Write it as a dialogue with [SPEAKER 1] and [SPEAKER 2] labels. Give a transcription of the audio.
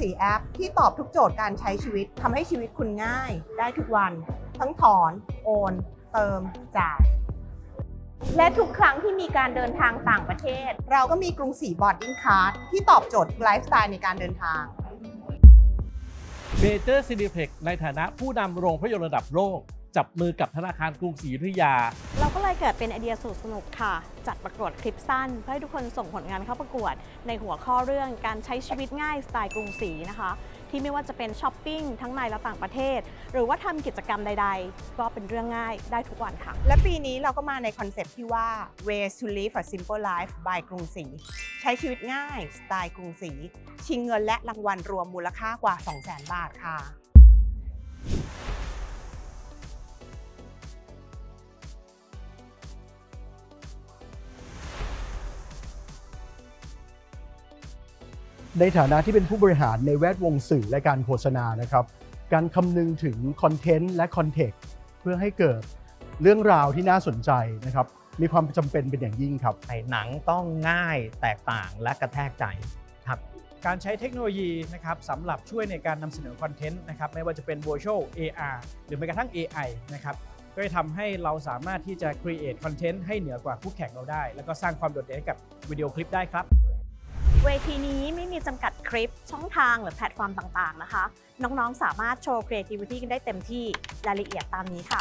[SPEAKER 1] ศรีแอป ที่ตอบทุกโจทย์การใช้ชีวิตทำให้ชีวิตคุณง่าย ได้ทุกวัน ทั้งถอน โอน เติม จ่าย และทุกครั้งที่มีการเดินทางต่างประเทศ เราก็มีกรุงศรีบอร์ดดิ้งคาร์ดที่ตอบโจทย์ไลฟ์สไตล์ในการเดินทาง
[SPEAKER 2] เมเจอร์ซีนิเพล็กในฐานะผู้นำโรงภาพยนตร์ระดับโลก จับมือกับธนาคารกรุงศรีอยุธยา
[SPEAKER 3] เราก็เลยเกิดเป็นไอเดียสุดสนุกค่ะ จัดประกวดคลิปสั้น เพื่อให้ทุกคนส่งผลงานเข้าประกวด ในหัวข้อเรื่องการใช้ชีวิตง่ายสไตล์กรุงศรีนะคะ ที่ไม่ว่าจะเป็นช้อปปิ้งทั้งในและต่างประเทศ หรือว่าทำกิจกรรมใด ๆ ก็เป็นเรื่องง่ายได้ทุกวันค่ะ
[SPEAKER 1] และปีนี้เราก็มาในคอนเซปต์ที่ว่า Ways to live a simple life by กรุงศรีใช้ชีวิตง่าย สไตล์กรุงศรีชิงเงินและรางวัลรวมมูลค่ากว่า 200,000 บาทค่ะ
[SPEAKER 4] ในฐานะที่เป็นผู้บริหารในแวดวงสื่อและการโฆษณานะครับ การคำนึงถึงคอนเทนต์และคอนเทกต์เพื่อให้เกิดเรื่องราวที่น่าสนใจนะครับ มีความจำเป็นเป็นอย่างยิ่งครับ
[SPEAKER 5] หนังต้องง่ายแตกต่างและกระแทกใจครับ
[SPEAKER 6] การใช้เทคโนโลยีนะครับสำหรับช่วยในการนำเสนอคอนเทนต์นะครับไม่ว่าจะเป็น virtual AR หรือแม้กระทั่ง AI นะครับก็จะทำให้เราสามารถที่จะ create คอนเทนต์ให้เหนือกว่าคู่แข่งเราได้ แล้วก็สร้างความโดดเด่นให้กับวิดีโอคลิปได้ครับ
[SPEAKER 3] เวทีนี้ไม่มีจำกัดคลิป ช่องทางหรือแพลตฟอร์มต่างๆนะคะ น้องๆสามารถโชว์ creativity กันได้เต็มที่รายละเอียดตามนี้ค่ะ